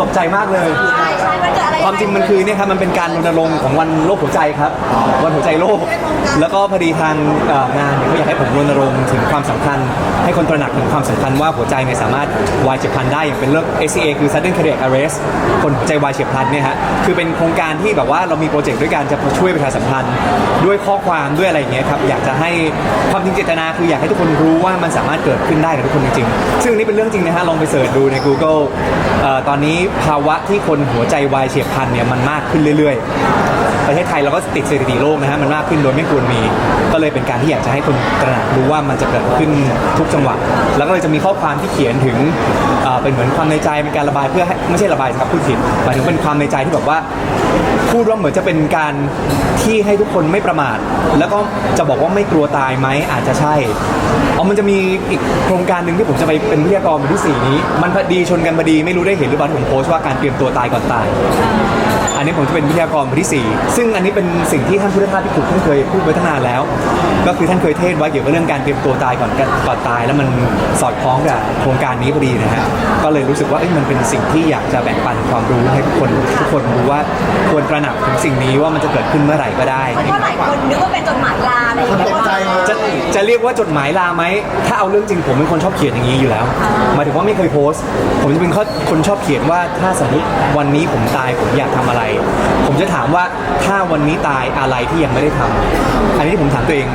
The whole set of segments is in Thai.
ตกใจมากเลย ใช่ใช่ มันเกิดอะไรความจริงมันคือเนี่ยครับมันเป็นการรณรงค์ของวันโลกหัวใจครับ วันหัวใจโลก แล้วก็พอดีทางเอ่องานเนี่ยก็อยากให้ผมรณรงค์ถึงความสำคัญ ให้คนตระหนักถึงความสำคัญว่าหัวใจเนี่ยสามารถวายเฉียบพลันได้อย่างเป็นเรื่อง ACA คือ Sudden Cardiac Arrest คนหัวใจวายเฉียบพลันเนี่ยฮะคือเป็นโครงการที่แบบว่าเรามีโปรเจกต์ด้วยการจะช่วยประชาสัมพันธ์ ด้วยข้อความด้วยอะไรอย่างเงี้ยครับอยากจะให้ความจริงเจตนาคืออยากให้ทุกคนรู้ว่ามันสามารถเกิดขึ้นได้กับทุกคนจริงๆซึ่งอันนี้เป็นเรื่องจริงนะฮะลองไปเสิร์ชดูใน Google เอ่อตอนนี้ภาวะที่คนหัวใจวายเฉียบพลันเนี่ยมันมากขึ้นเรื่อย ๆ ประเทศไทยเราก็ติดสถิติโลกนะฮะมันมากขึ้นโดยไม่ควรมี ก็เลยเป็นการที่อยากจะให้คนตระหนักรู้ว่ามันจะเกิดขึ้นทุกจังหวะแล้วก็เลยจะมีข้อความที่เขียนถึงเอ่อเป็นเหมือนความในใจเป็นการระบายเพื่อให้ไม่ใช่ระบายครับพูดผิดหมายถึงเป็นความในใจที่แบบว่า พูดว่าเหมือนจะเป็นการที่ให้ทุกคนไม่ประมาท แล้วก็จะบอกว่าไม่กลัวตายไหมอาจจะใช่เอามันจะมีอีกโครงการหนึ่งที่ผมจะไปเป็นวิทยากรวันที่ 4 นี้ มันพอดีชนกันพอดีไม่รู้ได้เห็นหรือเปล่าที่ผมโพสต์ว่าการเตรียมตัวตายก่อนตาย อันนี้ผมจะเป็นวิทยากรวันที่ 4 ซึ่งอันนี้เป็นสิ่งที่ท่านพุทธทาสพิขุท่านเคยพูดไว้ตั้งนานแล้ว ก็คือท่านเคยเทศน์ไว้เกี่ยวกับเรื่องการเตรียมตัวตายก่อนก่อนตาย แล้วมันสอดคล้องกับโครงการนี้พอดีนะฮะก็เลยรู้สึกว่าเอ้ยมันเป็นสิ่งที่อยากจะแบ่งปันความรู้ให้ทุกคนทุกคนรู้ว่าควรตระหนักถึงสิ่งนี้ว่ามันจะเกิดขึ้นเมื่อไหร่ก็ได้เพราะหลายคนนึกว่าเป็นจดหมายลาอะไรอย่างเงี้ยคนตกใจเลยจะจะเรียกว่าจดหมายลาไหมถ้าเอาเรื่องจริงผมเป็นคนชอบเขียนอย่างนี้อยู่แล้วหมายถึงว่าไม่เคยโพสต์ ผมจะเป็นคนชอบเขียนว่าถ้าสมมติวันนี้ผมตายผมอยากทำอะไรผมจะถามว่าถ้าวันนี้ตายอะไรที่ยังไม่ได้ทำอันนี้ที่ผมถามตัวเอง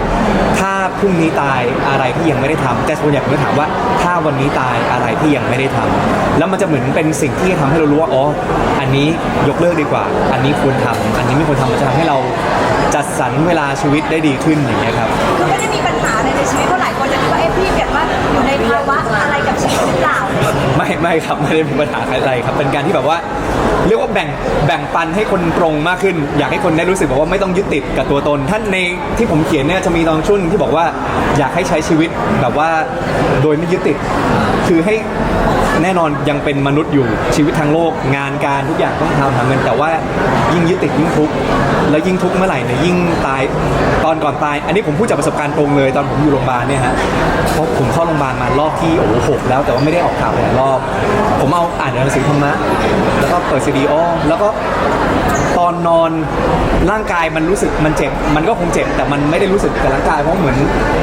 ถ้าพรุ่งนี้ตายอะไรที่ยังไม่ได้ทำแต่ส่วนใหญ่ผมจะถามว่าถ้าวันนี้ตายอะไรที่ยังไม่ได้ทำแล้วมันจะเหมือนเป็นสิ่งที่ทำให้เรารู้ว่าอ๋ออันนี้ยกเลิกดีกว่า อันนี้ควรทำอันนี้ไม่ควรทำมันจะทำให้เราจัดสรรเวลาชีวิตได้ดีขึ้นอย่างเงี้ยครับคือไม่ได้มีปัญหาในชีวิตเพราะหลายคนจะคิดว่าเอ๊ะพี่แบบว่า อยู่ในภาวะอะไรกับชีวิตหรือเปล่าไม่ไม่ครับไม่ได้มีปัญหาอะไรครับ เป็นการที่แบบว่า เรียกว่าแบ่งแบ่งปันให้คนตรงมากขึ้น อยากให้คนได้รู้สึกแบบว่าไม่ต้องยึดติดกับตัวตน ท่านในที่ผมเขียนเนี่ยจะมีตอนช่วงหนึ่งที่บอกว่าอยากให้ใช้ชีวิตแบบว่าโดยไม่ยึดติด คือให้แน่นอนยังเป็นมนุษย์อยู่ชีวิตทางโลก งานการทุกอย่างต้องทำทำเงินแต่ว่ายิ่งยึดติดยิ่งทุกข์แล้วยิ่งทุกข์เมื่อไหร่เนี่ยยิ่งตายตอนก่อนตาย อันนี้ผมพูดจากประสบการณ์ตรงเลย ตอนผมอยู่โรงพยาบาลเนี่ยฮะเพราะผมเข้าโรงบาลมารอบที่โอ้โหหกแล้วแต่ว่าไม่ได้ออกข่าวหลายรอบ ผมเอาอ่านหนังสือธรรมะแล้วก็เปิดซีดีอ้อแล้วก็ตอนนอนร่างกายมันรู้สึกมันเจ็บ มันก็คงเจ็บแต่มันไม่ได้รู้สึกกับร่างกายเพราะเหมือน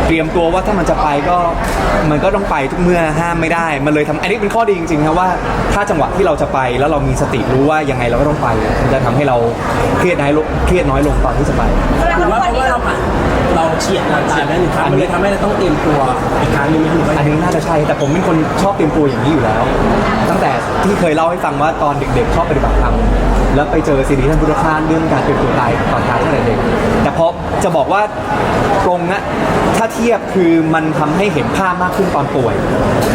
เตรียมตัวว่าถ้ามันจะไปก็มันก็ต้องไปทุกเมื่อห้ามไม่ได้ มันเลยทำอันนี้เป็นข้อดีจริงๆครับว่า ถ้าจังหวะที่เราจะไปแล้วเรามีสติรู้ว่ายังไงเราก็ต้องไปมันจะทำให้เราเครียดน้อยลงเครียดน้อยลงตอนที่จะไปแสดงหรือว่าว่าทุกเพวันราะนี้ว่าเราเราผ่าน เราเฉียดเราตายไปหนึ่งครั้งมันเลยทำให้เราต้องเตรียมตัวอีกครั้งหนึงไม่รู้ว่าอันนี้น่าจะใช่แต่ผมเป็นคนชอบเตรียมตัวอย่างนี้อยู่แล้ว ตั้งแต่ที่เคยเล่าให้ฟังว่าตอนเด็กๆชอบปฏิบัติธรรมแล้วไปเจอซีดีท่านพุทธทาสเรื่องการเตรียมตัวตายก่อนตายตั้งแต่เด็ก แต่พอจะบอกว่าตรงนะถ้าเทียบคือมันทำให้เห็นภาพมากขึ้นตอนป่วย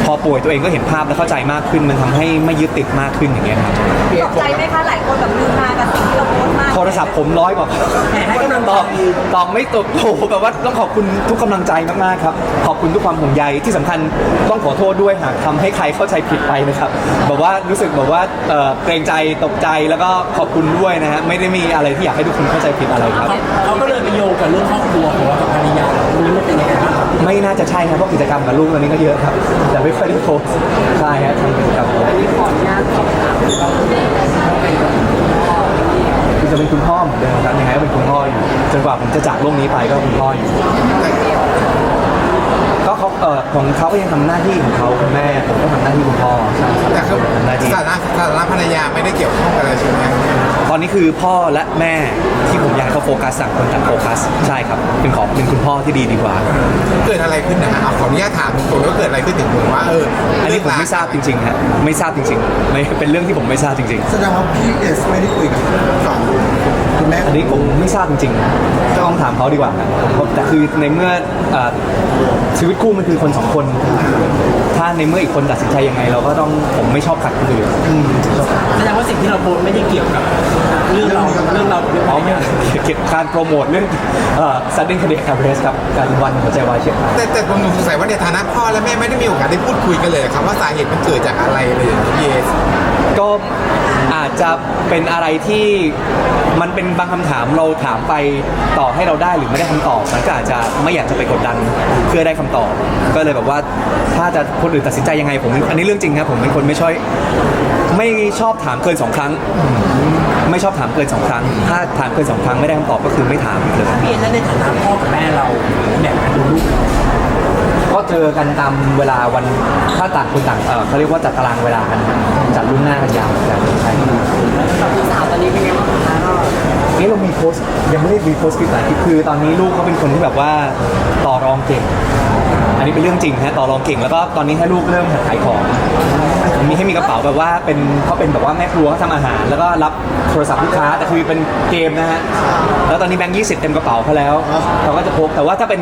พอป่วยตัวเองก็เห็นภาพและเข้าใจมากขึ้น มันทำให้ไม่ยึดติดมากขึ้นอย่างเงี้ยครับตกใจไหมคะหลายคนแบบลืมมากับสิ่งที่เราโพสต์มากโทรศัพท์ผมร้อยกว่าให้กำลังตใจอบตอบไม่ตกโถแบบว่าต้องขอบคุณทุกกำลังใจมากๆครับ ขอบคุณทุกความห่วงใยที่สำคัญต้องขอโทษด้วยหากทำให้ใครเข้าใจผิดไปนะครับแบบว่ารู้สึกแบบว่าเอ่อเกรงใจตกใจแล้วก็ขอบคุณด้วยนะฮะไม่ได้มีอะไรที่อยากให้ทุกคนเข้าใจผิดอะไรครับ เขาเขาก็เลยไปโยงกับเรื่องครอบครัวของเรากับภรรยาตรงนี้มันเป็นยังไงบ้างครับไม่น่าจะใช่ครับเพราะกิจกรรมกับลูกตอนนี้ก็เยอะครับ แต่ไม่ค่อยได้โพสต์ใช่ฮะทำกิจกรรมเยอะคือจะเป็นคุณพ่อเหมือนเดิมครับยังไงก็เป็นคุณพ่ออยู่จนกว่าผมจะจากโลกนี้ไปก็คุณพ่ออยู่ก็ เขาเอ่อของเขาก็ยังทำหน้าที่ของเขาคุณแม่ผมก็ทำหน้าที่คุณพ่อใช่ครับแต่คือทำหน้าที่ สถานะสถานะภรรยาไม่ได้เกี่ยวข้องอะไรใช่ไหมตอนนี้คือพ่อและแม่ที่ผมอยากให้เขาโฟกัสสั่งคนต่างโฟกัสใช่ครับเป็นของเป็นคุณพ่อที่ดีดีกว่า เกิดอะไรขึ้นนะฮะเอาขออนุญาตถามตรงๆว่าเกิดอะไรขึ้นถึงผมว่าเอออัอันนี้ผมไม่ทราบจริงๆฮะไม่ทราบจริงๆไม่เป็นเรื่องที่ผมไม่ทราบจริงแสดงว่าพี่เอสไม่ได้คุยกับฝั่งคุณแม่ๆอันนี้ผมไม่ทราบจริงๆก็ต้องถามเขาดีกว่าครับแต่คือในเมื่อเอ่อชีวิตคู่มันคือคนสองคน ถ้าในเมื่ออีกคนตัดสินใจยังไง เราก็ต้องผมไม่ชอบขัดคนอื่นอืมชอบขัดแสดงว่าสิ่งที่เราโพสต์ไม่ได้เกี่ยวกับเรื่องเราเรื่องเราเรื่องอ๋อเขาไม่เกี่ยวกับการโปรโมทเรื่องเอ่อ sudden cardiac arrest ครับการวันหัวใจวายเฉียบพลันแต่แต่ผมสงสัยว่าในฐานะพ่อและแม่ไม่ได้มีโอกาสได้พูดคุยกันเลยครับว่าสาเหตุมันเกิดจากอะไรเลยอย่างนี้พี่เอสก็ อาจจะเป็นอะไรที่มันเป็นบางคำถามเราถามไปต่อให้เราได้หรือไม่ได้คำตอบมันก็อาจจะไม่อยากจะไปกดดันเพื่อได้คำตอบ ก็เลยแบบว่าถ้าจะคนอื่นตัดสินใจยังไงผมอันนี้เรื่องจริงครับผมเป็นคนไม่ชอบไม่ชอบถามเกินสองครั้ง ไม่ชอบถามเกินสองครั้ง ถ้าถามเกินสองครั้งไม่ได้คำตอบก็คือไม่ถามอีกเลย พี่เอ็นนั่นในฐานะพ่อกับแม่เราแบ่งกันดูลูก ก็เจอกันตามเวลาวันถ้าต่างคนต่างเออเขาเรียกว่าจัดตารางเวลากันจัดล่วงหน้ากันยาวกันใช่ครับพี่สาวตอนนี้เป็นไงบ้างคะนี่เรามีโพสต์ยังไม่ได้มีโพสต์คลิปไหนคือตอนนี้ลูกเขาเป็นคนที่แบบว่าต่อรองเก่ง อันนี้เป็นเรื่องจริงฮะต่อรองเก่งแล้วก็ตอนนี้ให้ลูกเริ่มหัดขายของ มีให้มีกระเป๋าแบบว่าเป็นเขาเป็นแบบว่าแม่ครัวเขาทำอาหาร แล้วก็รับโทรศัพท์ลูกค้าแต่คือเป็นเกมนะฮะแล้วตอนนี้แบงค์ยี่สิบเต็มกระเป๋าเขาแล้วเขาก็จะพกแต่ว่าถ้าเป็น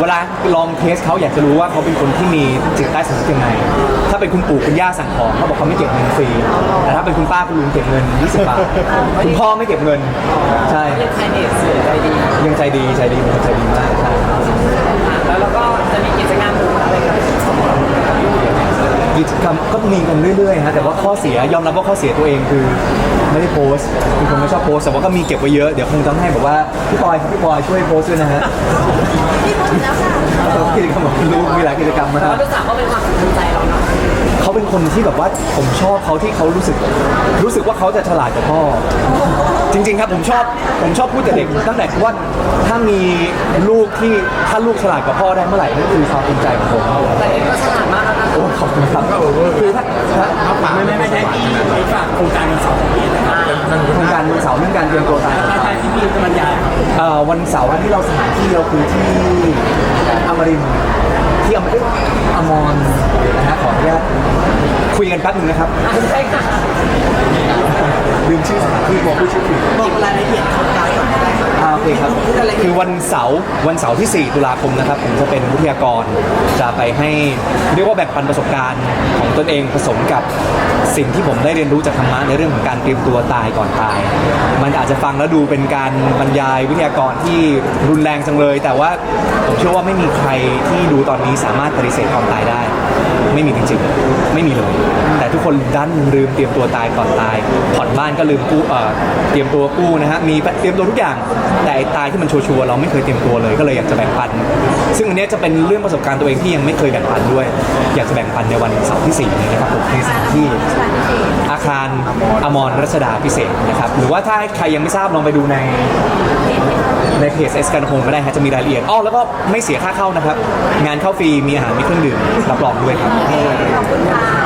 เวลาลองเทสเขาอยากจะรู้ว่าเขาเป็นคนที่มีจิตใต้สำนึกยังไง ถ้าเป็นคุณปู่คุณย่าสั่งของเขาบอกเขาไม่เก็บเงินฟรีแต่ถ้าเป็นคุณป้าคุณลุงเก็บเงิน20บาทคุณพ่อไม่เก็บเงินใช่ยังไทยเนสสวยใจดียังใจดีใจดีเป็นคนใจดีมากใช่แล้วเราก็ จะมีกิจกรรมอะไรกันกิจกรรมก็มีกันเรื่อยๆฮะแต่ว่าข้อเสียยอมรับว่าข้อเสียตัวเองคือไม่ได้โพสต์เป็นคนไม่ชอบโพสต์แต่ว่าก็มีเก็บไว้เยอะเดี๋ยวคงต้องให้แบบว่าพี่ปอยครับพี่ปอยช่วยโพสต์ด้วยนะฮะพี่พูดแล้วค่ะกิจกรรมของคุณลูกมีหลายกิจกรรมมากลูกสาวก็เป็นความสนใจเราเนาะ เขาเป็นคนที่แบบว่าผมชอบเขาที่เขารู้สึก รู้สึกว่าเขาจะฉลาดกว่าพ่อ จริง ๆ ครับผมชอบผมชอบพูดกับเด็กตั้งแต่ว่าถ้ามีลูกที่ถ้าลูกฉลาดกว่าพ่อได้เมื่อไหร่นั่นคือความภูมิใจของผมแต่เอ็มก็ฉลาดมากแล้วนะโอ้ขอบคุณครับคือถ้าถ้าไม่ไม่ไม่ใช่พี่ไอ้ฝากโครงการวันเสาร์ของพี่เอ็นนะครับโครงการวันเสาร์เรื่องการเตรียมตัวตายถ้าใช่ที่พี่จะบรรยายเอ่อวันเสาร์ที่เราสถานที่เราคือที่อมรินทร์ ที่อมรินทร์อมรนะฮะขออนุญาตคุยกันแป๊บหนึงนะครับใช่ค่ะลืมชื่อสถานที่บอกผู้ชื่อผิด บอกรายละเอียดของการก่อนได้ค่ะอ่าโอเคครับคือวันเสาร์วันเสาร์ที่ 4 ตุลาคมนะครับผมจะเป็นวิทยากรจะไปให้เรียกว่าแบ่งปันประสบการณ์ของตนเองผสมกับ สิ่งที่ผมได้เรียนรู้จากธรรมะในเรื่องของการเตรียมตัวตายก่อนตาย มันอาจจะฟังแล้วดูเป็นการบรรยายวิทยากรที่รุนแรงจังเลย แต่ว่าผมเชื่อว่าไม่มีใครที่ดูตอนนี้สามารถปฏิเสธความตายได้ ไม่มีจริงๆ ไม่มีเลย แต่ทุกคนดันลืมเตรียมตัวตายก่อนตาย ผ่อนบ้านก็ลืมกู้เอ่อเตรียมตัวกู้นะฮะ มีเตรียมตัวทุกอย่าง แต่ไอ้ตายที่มันชัวร์ๆเราไม่เคยเตรียมตัวเลย ก็เลยอยากจะแบ่งปัน ซึ่งอันเนี้ยจะเป็นเรื่องประสบการณ์ตัวเองที่ยังไม่เคยแบ่งปันด้วย อยากจะแบ่งปันในวันเสาร์ที่4นี้นะครับผมในสถานที่ อาคารอมรรัชดาพิเศษกนะครับ หรือว่าถ้าใครยังไม่ทราบลองไปดูในในเพจเอสกันพงก็ได้ฮะจะมีรายละเอียดอ้อแล้วก็ไม่เสียค่าเข้านะครับ งานเข้าฟรีมีอาหารมีเครื่องดื่มรับรองด้วยครับ ขอบคุณค่ะ